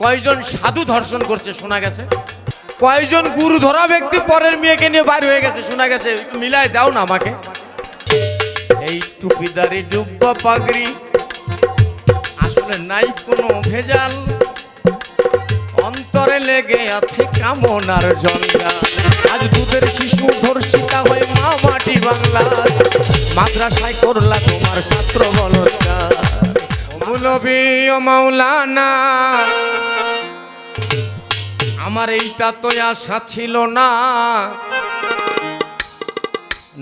কয়জন সাধু ধর্ষণ করছে শোনা গেছে? কয়জন গুরু ধরা ব্যক্তি পরের মেয়েকে নিয়ে বাইর হয়ে গেছে শোনা গেছে? একটু মিলাই দাও না আমাকে। এই টুপিদারি জুব্বা পাগড়ি আসলে নাই কোনো ভেজাল। অন্তরে লেগে আছে কামনার জঞ্জাল। আজ দুধের শিশু ধর্ষিতা হয়ে মা মাটি বাংলার মাদ্রাসায় করলা তোমার ছাত্র মৌলবী ও মাওলানা আমার এইটা তো আশা ছিল না।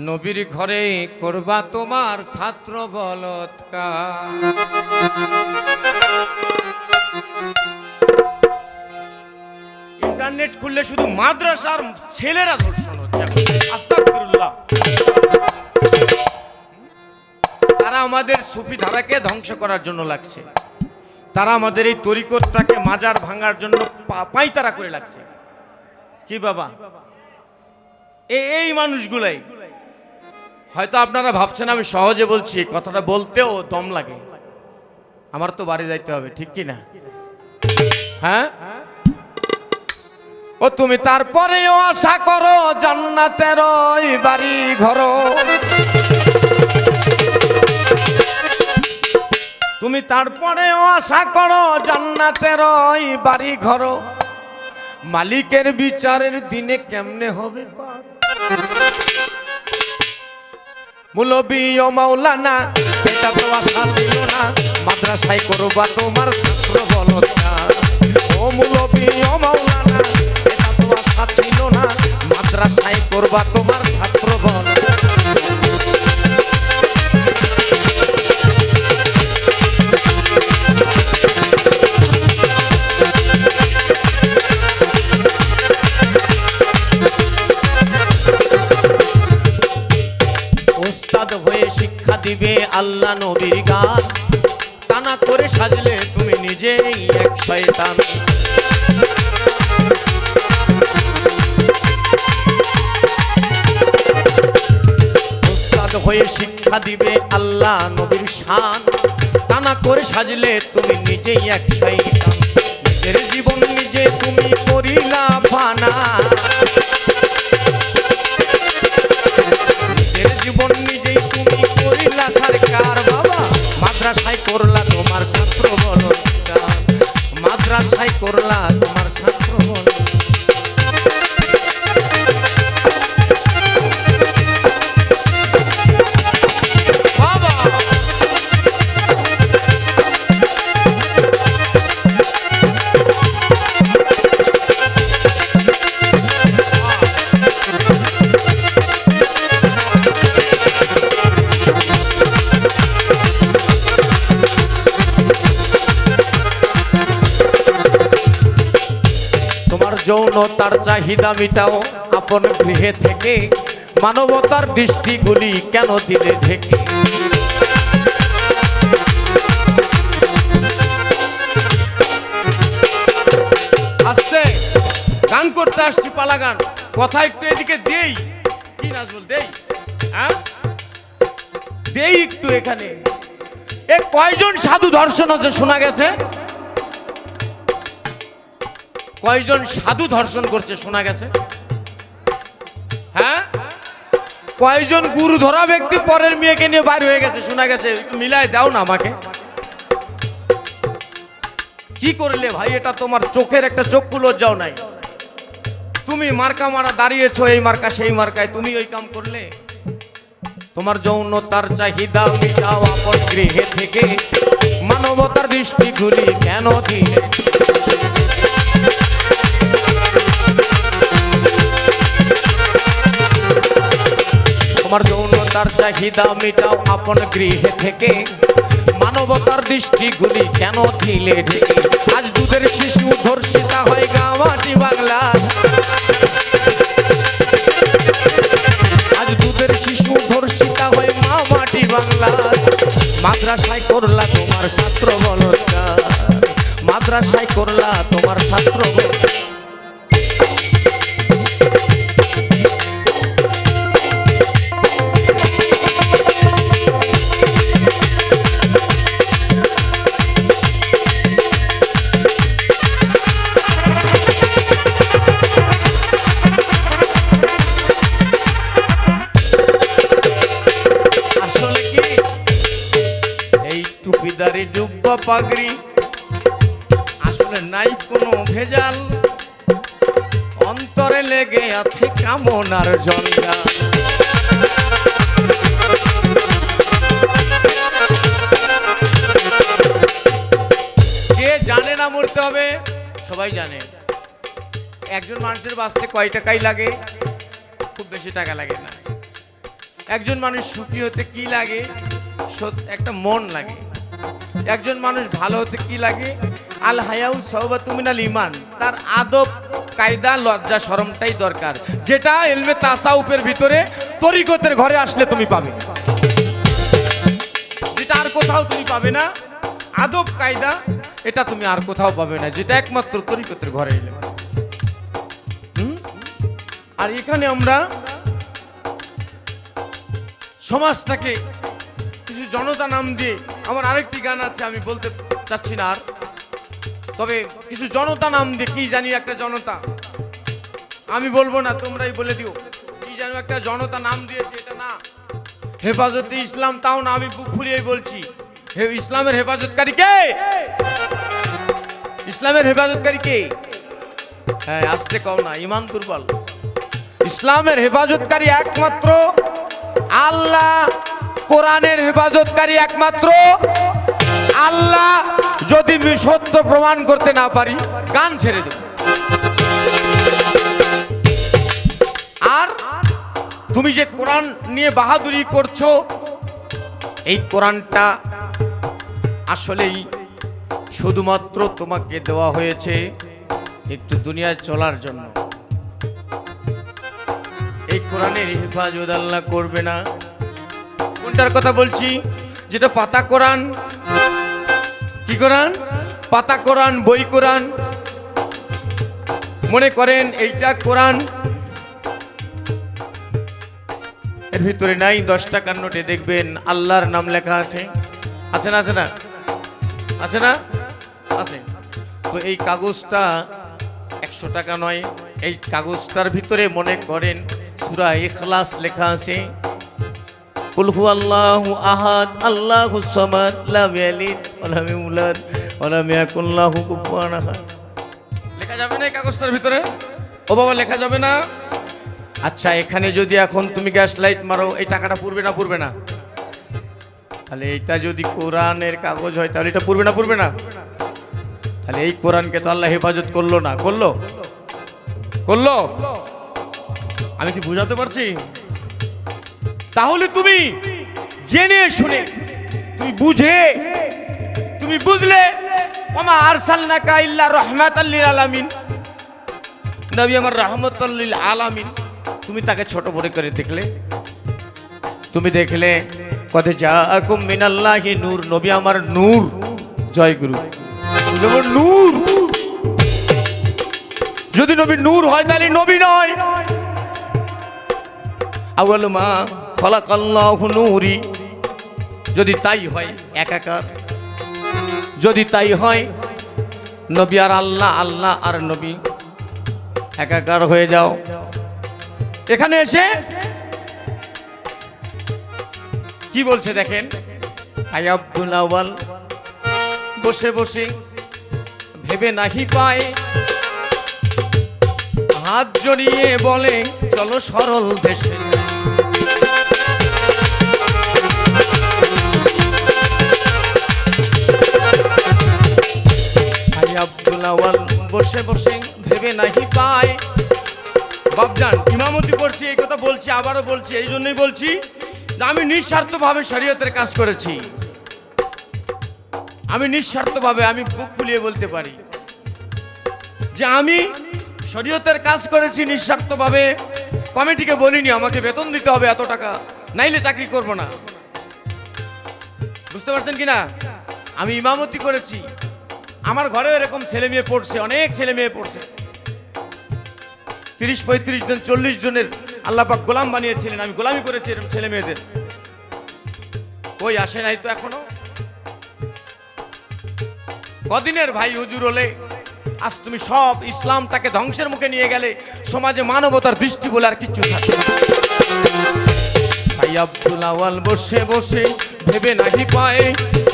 নবীর ঘরে করবা তোমার ছাত্র বলৎকার। ইন্টারনেট খুললে শুধু মাদ্রাসার ছেলেরা ধর্ষণ হচ্ছে। তারা আমাদের সুফি ধারাকে ধ্বংস করার জন্য লাগছে। তারা আমাদের এই তরিকতটাকে মাজার ভাঙার জন্য পা- পাঁইতারা করে লাগছে। কি বাবা? এই মানুষগুলাই। হয়তো আপনারা ভাবছেন, আমি সহজে বলছি কথাটা বলতেও দম লাগে। আমার তো বাড়ি যাইতে হবে, ঠিক কি না? হ্যাঁ? ও তুমি তারপরেও আশা করো জান্নাতের ওই বাড়ি ঘর তুমি তারপরেও আশা করো জান্নাতের ওই বাড়ি ঘর মালিকের বিচারের দিনে কেমনে হবে মাদ্রাসায় করবা তোমার তো আল্লাহ নবীর গান। টানা করে সাজলে তুমি নিজেই এক শয়তান। হয়ে শিক্ষা দিবে আল্লাহ নবীর শান। টানা করে সাজলে তুমি নিজেই এক শয়তান। নিজের জীবন নিজে তুমি করিলা ফানা যৌনতার চাহিদা মিটাও। আপন গৃহে থেকে মানবতার দৃষ্টিগুলি কেন দিলে থেকে আসতে, গান করতে আসছি পালা গান কথা একটু এদিকে দেই। কি নাচবল দেই? হ্যাঁ? দেই একটু এখানে। এ কয়জন সাধু ধর্ষণ আছে শোনা গেছে? কয়জন সাধু ধর্ষণ করছে শোনা গেছে? হ্যাঁ? কয়জন গুরু ধরা ব্যক্তি পরের মেয়েকে নিয়ে বাইর হয়ে গেছে শোনা গেছে? একটু মিলাই দাও না আমাকে। কি করলে ভাই? এটা তোমার চোখের একটা চক্ষু লজ্জাও নাই। তুমি মার্কা মারা দাঁড়িয়েছো, এই মার্কা, সেই মার্কায় তুমি ওই কাম করলে? তোমার যৌনতার চাহিদা মিটাও আপন গৃহে থেকে। মানবতার দৃষ্টিগুলি কেন দিলে? তোমার যৌনতার চাহিদা মিটাও আপন গৃহে থেকে। মানবতার দৃষ্টিগুলি কেন দিলে ঢেকে? আজ দুধের শিশু ধর্ষিতা হয় গামাটি বাংলা আজ দুধের শিশু ধর্ষিতা হয় মা মাটি বাংলা মাদ্রাসায় করলা তোমার ছাত্র বলৎকার মাদ্রাসায় করলা তোমার ছাত্র বলৎকার জুব্বা পাগড়ি। আসলে নাই কোনো ভেজাল। অন্তরে লেগে আছে কামনার জঞ্জাল। কে জানে না মরতে হবে? সবাই জানে। একজন মানুষের বাঁচতে কয় টাকাই লাগে? খুব বেশি টাকা লাগে না। একজন মানুষ সুখী হতে কি লাগে? একটা মন লাগে। একজন মানুষ ভালো হতে কি লাগে? আল হায়াউ সহবাতুমিনাল ইমান তার আদব, কায়দা, লজ্জা, শরমটাই দরকার। যেটা এলমে তাসাউপের ভিতরে তরিকতের ঘরে আসলে তুমি পাবে। যেটা আর কোথাও তুমি পাবে না, আদব, কায়দা, এটা তুমি আর কোথাও পাবে না, যেটা একমাত্র তরিকতের ঘরে এলে। আর এখানে আমরা সমাজটাকে জনতা নাম দিয়ে আমার আরেকটি গান আছে, আমি বলতে চাচ্ছি না আর। তবে কিছু জনতা নাম দিয়ে, কি জানি একটা জনতা? আমি বলব না, তোমরাই বলে দিও। কি জানো একটা জনতা নাম দিয়েছে, এটা না। হেফাজতে ইসলাম, তাও না, আমি বুক ফুলিয়েই বলছি। হে, ইসলামের হেফাজতকারী কে? ইসলামের হেফাজতকারী কে? হ্যাঁ আসতে কও না ইমান দুর্বল। ইসলামের হেফাজতকারী একমাত্র আল্লাহ কোরআনের হেফাজতকারী একমাত্র আল্লাহ যদি সত্য প্রমাণ করতে না পারি, গান ছেড়ে দেব। আর তুমি যে কোরআন নিয়ে বাহাদুরি করছ, এই কোরআনটা আসলেই শুধুমাত্র তোমাকে দেওয়া হয়েছে একটু দুনিয়ায় চলার জন্য। এই কোরআনের হেফাজত আল্লাহ করবে না। কোনটার কথা বলছি, যেটা পাতা কোরআন। কি কোরআন? পাতা কোরআন, বই কোরআন। মনে করেন এইটা কোরআন। এর ভিতরে নাই দশ টাকার নোটে দেখবেন আল্লাহর নাম লেখা আছে। আছে না আছে না? আছে না? আছে। তো এই কাগজটা একশো টাকা নয়। এই কাগজটার ভিতরে মনে করেন সুরা এখলাস লেখা আছে। কুল হু আল্লাহু আহাদ, আল্লাহু সামাদ, লাম ইয়ালিদ, ওয়া লাম ইউলাদ, ওয়া লাম ইয়াকুল লাহু লেখা যাবে না এই কাগজটার ভিতরে? ও বাবা, লেখা যাবে না? আচ্ছা এখানে যদি এখন তুমি গ্যাস লাইট মারো, এই টাকাটা পুরবে না পুরবে না? তাহলে এটা যদি কোরআনের কাগজ হয়, তাহলে এটা পুরবে না পুরবে না? তাহলে এই কোরআনকে তো আল্লাহ হেফাজত করল না, করল? করল? আমি কি বুঝাতে পারছি? তাহলে তুমি জেনে শুনে, তুমি বুঝে, তুমি বুঝলে, ওমা আরসালনাকা ইল্লা রাহমাতাল্লিল আলামিন। নবী আমার রাহমাতাল্লিল আলামিন। তুমি তাকে ছোট বড় করে দেখলে। তুমি দেখলে, কদে জাআকুম মিনাল্লাহি নূর, নবী আমার নূর। জয় গুরু নূর। যদি নবী নূর হয় তাহলে নবী নয়। আউয়ালু মা খলাকাল্লাহু নূরি। যদি তাই হয়, একাকার। যদি তাই হয়, নবী আর আল্লাহ আল্লাহ আর নবী। একাকার হয়ে যাও। এখানে এসে কি বলছে দেখেন? আই আব্দুল বসে বসে ভেবে নাহি পায়। হাত জড়িয়ে বলে, চলো সরল দেশে। আওয়াল বসে বসে ভেবে নাহি পায়। বাবজান ইমামতি করছি, এই কথা বলছি, আবারও বলছি, এই জন্যই বলছি আমি নিঃস্বার্থভাবে শরীয়তের কাজ করেছি। আমি নিঃস্বার্থভাবে আমি বুক ফুলিয়ে বলতে পারি যে আমি শরীয়তের কাজ করেছি নিঃস্বার্থভাবে। কমিটিকে বলিনি, আমাকে বেতন দিতে হবে এত টাকা, নাইলে চাকরি করব না। বুঝতে পারছেন কি না আমি ইমামতি করেছি আমার ঘরে এরকম ছেলে মেয়ে পড়ছে, অনেক ছেলে মেয়ে পড়ছে। তিরিশ, পঁয়ত্রিশ জন, চল্লিশ জনের আল্লাপাক গোলাম বানিয়েছিলেন, আমি গোলামি করেছি এরকম ছেলে মেয়েদের। ওই আসে নাই তো এখনও? কদিনের ভাই হুজুর হলে? আজ তুমি সব ইসলামটাকে ধ্বংসের মুখে নিয়ে গেলে সমাজে মানবতার দৃষ্টি বলে আর কিচ্ছু আওয়াল বসে বসে ভেবে নাহি পায়।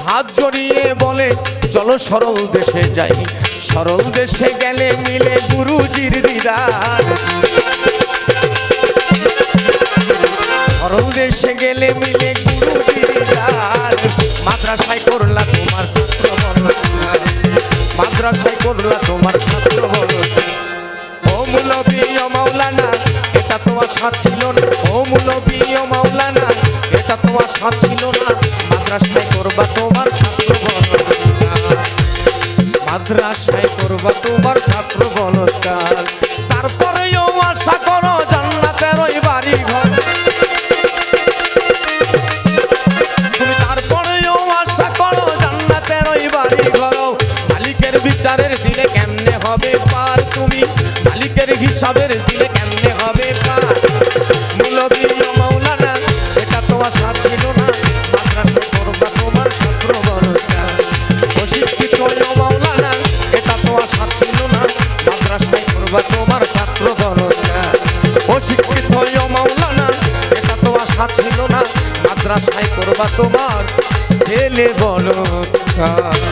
হাত জড়িয়ে বলে, চলো সরল দেশে যাই। সরল দেশে গেলে মিলে গুরুজির দিদার। সরল দেশে গেলে মিলে গুরুজির দিদার। মাদ্রাসায় করলা তোমার ছাত্র মাদ্রাসায় করলা তোমার ছাত্র হিসাবের দিনে কেমনে হবে মুলবি ও এটা তোমার আশা ছিল না। তোমার ছাত্র বলকার অশিক্ষিত ও এটা তো আশা ছিল না। মাদ্রাসায় করবা তোমার ছেলে বলকার